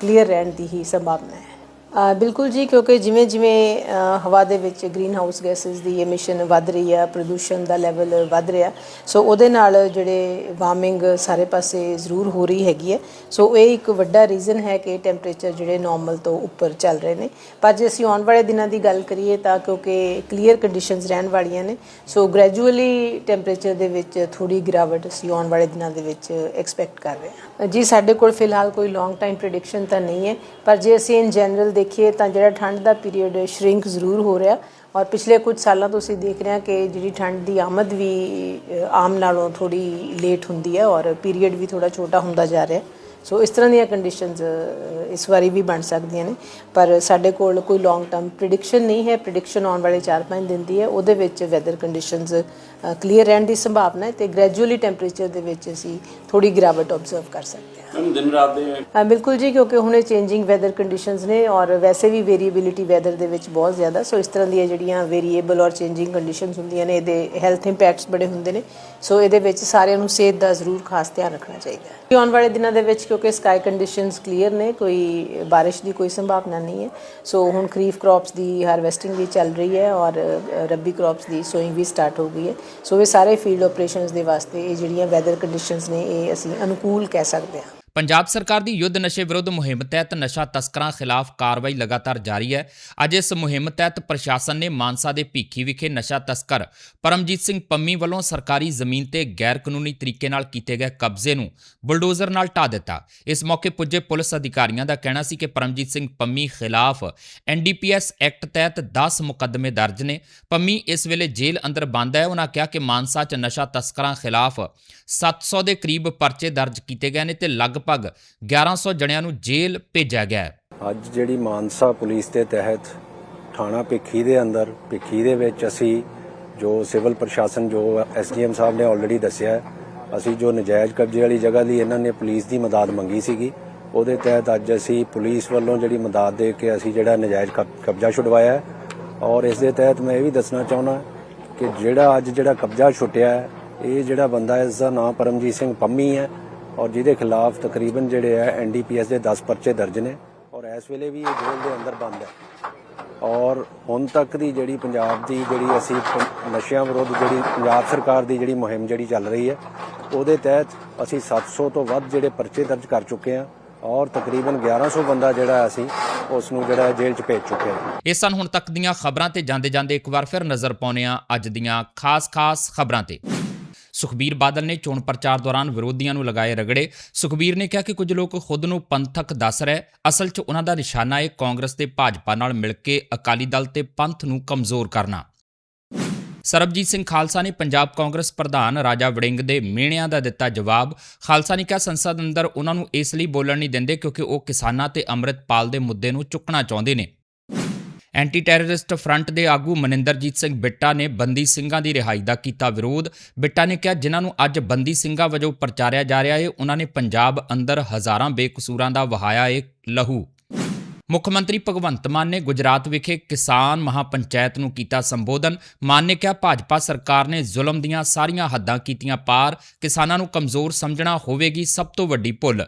ਕਲੀਅਰ ਰਹਿਣ ਦੀ ਹੀ ਸੰਭਾਵਨਾ ਹੈ। ਬਿਲਕੁਲ ਜੀ, ਕਿਉਂਕਿ ਜਿਵੇਂ ਜਿਵੇਂ ਹਵਾ ਦੇ ਵਿੱਚ ਗ੍ਰੀਨ ਹਾਊਸ ਗੈਸਸ ਦੀ ਐਮਿਸ਼ਨ ਵੱਧ ਰਹੀ ਹੈ ਪ੍ਰਦੂਸ਼ਣ ਦਾ ਲੈਵਲ ਵੱਧ ਰਿਹਾ, ਸੋ ਉਹਦੇ ਨਾਲ ਜਿਹੜੇ ਵਾਰਮਿੰਗ ਸਾਰੇ ਪਾਸੇ ਜ਼ਰੂਰ ਹੋ ਰਹੀ ਹੈਗੀ ਹੈ ਸੋ ਇਹ ਇੱਕ ਵੱਡਾ ਰੀਜ਼ਨ ਹੈ ਕਿ ਟੈਂਪਰੇਚਰ ਜਿਹੜੇ ਨਾਰਮਲ ਤੋਂ ਉੱਪਰ ਚੱਲ ਰਹੇ ਨੇ। ਪਰ ਜੇ ਅਸੀਂ ਆਉਣ ਵਾਲੇ ਦਿਨਾਂ ਦੀ ਗੱਲ ਕਰੀਏ ਤਾਂ ਕਿਉਂਕਿ ਕਲੀਅਰ ਕੰਡੀਸ਼ਨਸ ਰਹਿਣ ਵਾਲੀਆਂ ਨੇ, ਸੋ ਗ੍ਰੈਜੂਅਲੀ ਟੈਂਪਰੇਚਰ ਦੇ ਵਿੱਚ ਥੋੜੀ ਗਿਰਾਵਟ ਅਸੀਂ ਆਉਣ ਵਾਲੇ ਦਿਨਾਂ ਦੇ ਵਿੱਚ ਐਕਸਪੈਕਟ ਕਰ ਰਹੇ ਹਾਂ। ਜੀ, ਸਾਡੇ ਕੋਲ ਫਿਲਹਾਲ ਕੋਈ ਲੌਂਗ ਟਾਈਮ ਪ੍ਰੈਡਿਕਸ਼ਨ ਤਾਂ ਨਹੀਂ ਹੈ, ਪਰ ਜੇ ਅਸੀਂ ਇਨ ਜਨਰਲ ਦੇਖੀਏ ਤਾਂ ਜਿਹੜਾ ਠੰਡ ਦਾ ਪੀਰੀਅਡ ਸ਼ਰਿੰਕ ਜ਼ਰੂਰ ਹੋ ਰਿਹਾ ਔਰ ਪਿਛਲੇ ਕੁਝ ਸਾਲਾਂ ਤੋਂ ਅਸੀਂ ਦੇਖ ਰਹੇ ਹਾਂ ਕਿ ਜਿਹੜੀ ਠੰਡ ਦੀ ਆਮਦ ਵੀ ਆਮ ਨਾਲੋਂ ਥੋੜੀ ਲੇਟ ਹੁੰਦੀ ਹੈ ਔਰ ਪੀਰੀਅਡ ਵੀ ਥੋੜਾ ਛੋਟਾ ਹੁੰਦਾ ਜਾ ਰਿਹਾ ਸੋ ਇਸ ਤਰ੍ਹਾਂ ਦੀਆਂ ਕੰਡੀਸ਼ਨਸ ਇਸ ਵਾਰੀ ਵੀ ਬਣ ਸਕਦੀਆਂ ਨੇ। ਪਰ ਸਾਡੇ ਕੋਲ ਕੋਈ ਲੌਂਗ ਟਰਮ ਪ੍ਰੈਡਿਕਸ਼ਨ ਨਹੀਂ ਹੈ। ਪ੍ਰੈਡਿਕਸ਼ਨ ਆਉਣ ਵਾਲੇ 4-5 ਦਿਨ ਦੀ ਹੈ। ਉਹਦੇ ਵਿੱਚ ਵੈਦਰ ਕੰਡੀਸ਼ਨਸ ਕਲੀਅਰ ਰਹਿਣ ਦੀ ਸੰਭਾਵਨਾ ਹੈ ਤੇ ਗ੍ਰੈਜੂਅਲੀ ਟੈਂਪਰੇਚਰ ਦੇ ਵਿੱਚ ਅਸੀਂ ਥੋੜੀ ਗਿਰਾਵਟ ਆਬਜ਼ਰਵ ਕਰ ਸਕਦੇ ਹਾਂ। ਮੈਮ ਦਿਨ ਰਾਤ ਦੇ ਹਾਂ ਬਿਲਕੁਲ ਜੀ ਕਿਉਂਕਿ ਹੁਣੇ ਚੇਂਜਿੰਗ ਵੈਦਰ ਕੰਡੀਸ਼ਨਸ ਨੇ ਔਰ ਵੈਸੇ ਵੀ ਵੇਰੀਏਬਿਲਿਟੀ ਵੈਦਰ ਦੇ ਵਿੱਚ ਬਹੁਤ ਜ਼ਿਆਦਾ। ਸੋ ਇਸ ਤਰ੍ਹਾਂ ਦੀਆਂ ਜਿਹੜੀਆਂ ਵੇਰੀਏਬਲ ਔਰ ਚੇਂਜਿੰਗ ਕੰਡੀਸ਼ਨਸ ਹੁੰਦੀਆਂ ਨੇ ਇਹਦੇ ਹੈਲਥ ਇੰਪੈਕਟਸ ਬੜੇ ਹੁੰਦੇ ਨੇ। ਸੋ ਇਹਦੇ ਵਿੱਚ ਸਾਰਿਆਂ ਨੂੰ ਸਿਹਤ ਦਾ ਜ਼ਰੂਰ ਖਾਸ ਧਿਆਨ ਰੱਖਣਾ ਚਾਹੀਦਾ ਹੈ। ਆਉਣ ਵਾਲੇ ਦਿਨਾਂ ਦੇ ਵਿੱਚ ਕਿਉਂਕਿ ਸਕਾਈ ਕੰਡੀਸ਼ਨਸ ਕਲੀਅਰ ਨੇ, ਕੋਈ ਬਾਰਿਸ਼ ਦੀ ਕੋਈ ਸੰਭਾਵਨਾ ਨਹੀਂ ਹੈ। ਸੋ ਹੁਣ ਖਰੀਫ ਕ੍ਰੌਪਸ ਦੀ ਹਾਰਵੈਸਟਿੰਗ ਵੀ ਚੱਲ ਰਹੀ ਹੈ ਔਰ ਰੱਬੀ ਕ੍ਰੌਪਸ ਦੀ ਸੋਇੰਗ ਵੀ ਸਟਾਰਟ ਹੋ ਗਈ ਹੈ। ਸੋ ਇਹ ਸਾਰੇ ਫੀਲਡ ਆਪਰੇਸ਼ਨਸ ਦੇ ਵਾਸਤੇ ਇਹ ਜਿਹੜੀਆਂ ਵੈਦਰ ਕੰਡੀਸ਼ਨਸ ਨੇ, ਇਹ ਅਸੀਂ ਅਨੁਕੂਲ ਕਹਿ ਸਕਦੇ ਹਾਂ। ਪੰਜਾਬ ਸਰਕਾਰ ਦੀ ਯੁੱਧ ਨਸ਼ੇ ਵਿਰੁੱਧ ਮੁਹਿੰਮ ਤਹਿਤ ਨਸ਼ਾ ਤਸਕਰਾਂ ਖਿਲਾਫ ਕਾਰਵਾਈ ਲਗਾਤਾਰ ਜਾਰੀ ਹੈ। ਅੱਜ ਇਸ ਮੁਹਿੰਮ ਤਹਿਤ ਪ੍ਰਸ਼ਾਸਨ ਨੇ ਮਾਨਸਾ ਦੇ ਭੀਖੀ ਵਿਖੇ ਨਸ਼ਾ ਤਸਕਰ ਪਰਮਜੀਤ ਸਿੰਘ ਪੰਮੀ ਵੱਲੋਂ ਸਰਕਾਰੀ ਜ਼ਮੀਨ ਤੇ ਗੈਰ ਕਾਨੂੰਨੀ ਤਰੀਕੇ ਨਾਲ ਕੀਤੇ ਗਏ ਕਬਜ਼ੇ ਨੂੰ ਬੁਲਡੋਜ਼ਰ ਨਾਲ ਢਾ ਦਿੱਤਾ। ਇਸ ਮੌਕੇ ਪੁੱਜੇ ਪੁਲਿਸ ਅਧਿਕਾਰੀਆਂ ਦਾ ਕਹਿਣਾ ਸੀ ਕਿ ਪਰਮਜੀਤ ਸਿੰਘ ਪੰਮੀ ਖਿਲਾਫ ਐਨਡੀਪੀਐਸ ਐਕਟ ਤਹਿਤ 10 ਮੁਕੱਦਮੇ ਦਰਜ ਨੇ। ਪੰਮੀ ਇਸ ਵੇਲੇ ਜੇਲ੍ਹ ਅੰਦਰ ਬੰਦ ਹੈ। ਉਹਨਾਂ ਕਿਹਾ ਕਿ ਮਾਨਸਾ 'ਚ ਨਸ਼ਾ ਤਸਕਰਾਂ ਖਿਲਾਫ 700 ਦੇ ਕਰੀਬ ਪਰਚੇ ਦਰਜ ਕੀਤੇ ਗਏ ਨੇ ਤੇ ਲਗਭਗ 1100 ਜਣਿਆਂ ਨੂੰ ਜੇਲ੍ਹ ਭੇਜਿਆ ਗਿਆ ਹੈ। ਅੱਜ ਜਿਹੜੀ ਮਾਨਸਾ ਪੁਲਿਸ ਦੇ ਤਹਿਤ ਥਾਣਾ ਭਿੱਖੀ ਦੇ ਅੰਦਰ, ਭਿੱਖੀ ਦੇ ਵਿੱਚ ਅਸੀਂ ਜੋ ਸਿਵਲ ਪ੍ਰਸ਼ਾਸਨ ਜੋ ਐਸਡੀਐਮ ਸਾਹਿਬ ਨੇ ਆਲਰੇਡੀ ਦੱਸਿਆ ਅਸੀਂ ਜੋ ਨਜਾਇਜ਼ ਕਬਜ਼ੇ ਵਾਲੀ ਜਗ੍ਹਾ ਲਈ ਇਹਨਾਂ ਨੇ ਪੁਲਿਸ ਦੀ ਮਦਦ ਮੰਗੀ ਸੀਗੀ, ਉਹਦੇ ਤਹਿਤ ਅੱਜ ਅਸੀਂ ਪੁਲਿਸ ਵੱਲੋਂ ਜਿਹੜੀ ਮਦਦ ਦੇ ਕੇ ਅਸੀਂ ਜਿਹੜਾ ਨਜਾਇਜ਼ ਕਬ- ਕਬਜ਼ਾ ਛੁਡਵਾਇਆ ਔਰ ਇਸ ਦੇ ਤਹਿਤ ਮੈਂ ਇਹ ਵੀ ਦੱਸਣਾ ਚਾਹੁੰਦਾ ਕਿ ਜਿਹੜਾ ਅੱਜ ਜਿਹੜਾ ਕਬਜ਼ਾ ਛੁੱਟਿਆ ਇਹ ਜਿਹੜਾ ਬੰਦਾ ਹੈ ਇਸ ਦਾ ਨਾਮ ਪਰਮਜੀਤ ਸਿੰਘ ਪੰਮੀ ਹੈ ਔਰ ਜਿਹਦੇ ਖਿਲਾਫ ਤਕਰੀਬਨ ਜਿਹੜੇ ਹੈ ਐਨਡੀਪੀਐਸ ਦੇ 10 ਪਰਚੇ ਦਰਜ ਨੇ ਔਰ ਇਸ ਵੇਲੇ ਵੀ ਇਹ ਜੇਲ੍ਹ ਦੇ ਅੰਦਰ ਬੰਦ ਹੈ। ਔਰ ਹੁਣ ਤੱਕ ਦੀ ਜਿਹੜੀ ਪੰਜਾਬ ਦੀ ਜਿਹੜੀ ਅਸੀਂ ਨਸ਼ਿਆਂ ਵਿਰੁੱਧ ਜਿਹੜੀ ਪੰਜਾਬ ਸਰਕਾਰ ਦੀ ਜਿਹੜੀ ਮੁਹਿੰਮ ਜਿਹੜੀ ਚੱਲ ਰਹੀ ਹੈ, ਉਹਦੇ ਤਹਿਤ ਅਸੀਂ 700 ਤੋਂ ਵੱਧ ਜਿਹੜੇ ਪਰਚੇ ਦਰਜ ਕਰ ਚੁੱਕੇ ਹਾਂ ਔਰ ਤਕਰੀਬਨ 1100 ਬੰਦਾ ਜਿਹੜਾ ਅਸੀਂ ਉਸ ਨੂੰ ਜਿਹੜਾ ਜੇਲ੍ਹ 'ਚ ਭੇਜ ਚੁੱਕੇ ਹਾਂ। ਇਹ ਸਨ ਹੁਣ ਤੱਕ ਦੀਆਂ ਖਬਰਾਂ ਤੇ ਜਾਂਦੇ ਜਾਂਦੇ ਇੱਕ ਵਾਰ ਫਿਰ ਨਜ਼ਰ ਪਾਉਂਦੇ ਹਾਂ ਅੱਜ ਦੀਆਂ ਖਾਸ-ਖਾਸ ਖਬਰਾਂ ਤੇ। ਸੁਖਬੀਰ ਬਾਦਲ ਨੇ ਚੋਣ ਪ੍ਰਚਾਰ ਦੌਰਾਨ ਵਿਰੋਧੀਆਂ ਨੂੰ ਲਗਾਏ ਰਗੜੇ। ਸੁਖਬੀਰ ਨੇ ਕਿਹਾ ਕਿ ਕੁਝ ਲੋਕ ਖੁਦ ਨੂੰ ਪੰਥਕ ਦੱਸ ਰਹੇ। ਅਸਲ 'ਚ ਉਹਨਾਂ ਦਾ ਨਿਸ਼ਾਨਾ ਹੈ ਕਾਂਗਰਸ ਤੇ ਭਾਜਪਾ ਨਾਲ ਮਿਲ ਕੇ ਅਕਾਲੀ ਦਲ ਤੇ ਪੰਥ ਨੂੰ ਕਮਜ਼ੋਰ ਕਰਨਾ। ਸਰਬਜੀਤ ਸਿੰਘ ਖਾਲਸਾ ਨੇ ਪੰਜਾਬ ਕਾਂਗਰਸ ਪ੍ਰਧਾਨ ਰਾਜਾ ਵੜਿੰਗ ਦੇ ਮਿਹਣਿਆਂ ਦਾ ਦਿੱਤਾ ਜਵਾਬ। ਖਾਲਸਾ ਨੇ ਕਿਹਾ, ਸੰਸਦ ਅੰਦਰ ਉਹਨਾਂ ਨੂੰ ਇਸ ਲਈ ਬੋਲਣ ਨਹੀਂ ਦਿੰਦੇ ਕਿਉਂਕਿ ਉਹ ਕਿਸਾਨਾਂ ਤੇ ਅੰਮ੍ਰਿਤਪਾਲ ਦੇ ਮੁੱਦੇ ਨੂੰ ਚੁੱਕਣਾ ਚਾਹੁੰਦੇ ਨੇ। ਐਂਟੀ ਟੈਰਰਿਸਟ ਫਰੰਟ ਦੇ ਆਗੂ ਮਨਿੰਦਰਜੀਤ ਸਿੰਘ ਬਿੱਟਾ ਨੇ ਬੰਦੀ ਸਿੰਘਾਂ ਦੀ ਰਿਹਾਈ ਦਾ ਕੀਤਾ ਵਿਰੋਧ। ਬਿੱਟਾ ਨੇ ਕਿਹਾ, ਜਿਨ੍ਹਾਂ ਨੂੰ ਅੱਜ ਬੰਦੀ ਸਿੰਘਾਂ ਵਜੋਂ ਪ੍ਰਚਾਰਿਆ ਜਾ ਰਿਹਾ ਹੈ ਉਹਨਾਂ ਨੇ ਪੰਜਾਬ ਅੰਦਰ ਹਜ਼ਾਰਾਂ ਬੇਕਸੂਰਾਂ ਦਾ ਵਹਾਇਆ ਹੈ ਲਹੂ। ਮੁੱਖ ਮੰਤਰੀ ਭਗਵੰਤ ਮਾਨ ਨੇ ਗੁਜਰਾਤ ਵਿਖੇ ਕਿਸਾਨ ਮਹਾਪੰਚਾਇਤ ਨੂੰ ਕੀਤਾ ਸੰਬੋਧਨ। ਮਾਨ ਨੇ ਕਿਹਾ, ਭਾਜਪਾ ਸਰਕਾਰ ਨੇ ਜ਼ੁਲਮ ਦੀਆਂ ਸਾਰੀਆਂ ਹੱਦਾਂ ਕੀਤੀਆਂ ਪਾਰ, ਕਿਸਾਨਾਂ ਨੂੰ ਕਮਜ਼ੋਰ ਸਮਝਣਾ ਹੋਵੇਗੀ ਸਭ ਤੋਂ ਵੱਡੀ ਭੁੱਲ।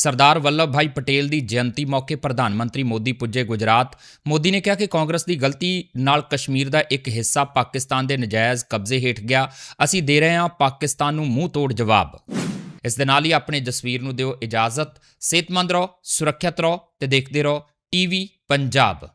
ਸਰਦਾਰ ਵੱਲਭ ਭਾਈ ਪਟੇਲ ਦੀ ਜਯੰਤੀ ਮੌਕੇ ਪ੍ਰਧਾਨ ਮੰਤਰੀ ਮੋਦੀ ਪੁੱਜੇ ਗੁਜਰਾਤ। ਮੋਦੀ ਨੇ ਕਿਹਾ ਕਿ ਕਾਂਗਰਸ ਦੀ ਗਲਤੀ ਨਾਲ ਕਸ਼ਮੀਰ ਦਾ ਇੱਕ ਹਿੱਸਾ ਪਾਕਿਸਤਾਨ ਦੇ ਨਜਾਇਜ਼ ਕਬਜ਼ੇ ਹੇਠ ਗਿਆ। ਅਸੀਂ ਦੇ ਰਹੇ ਹਾਂ ਪਾਕਿਸਤਾਨ ਨੂੰ ਮੂੰਹ ਤੋੜ ਜਵਾਬ। ਇਸ ਦੇ ਨਾਲ ਹੀ ਆਪਣੇ ਜਸਵੀਰ ਨੂੰ ਦਿਓ ਇਜਾਜ਼ਤ। ਸਿਹਤਮੰਦ ਰਹੋ, ਸੁਰੱਖਿਅਤ ਰਹੋ ਤੇ ਦੇਖਦੇ ਰਹੋ ਟੀਵੀ ਪੰਜਾਬ।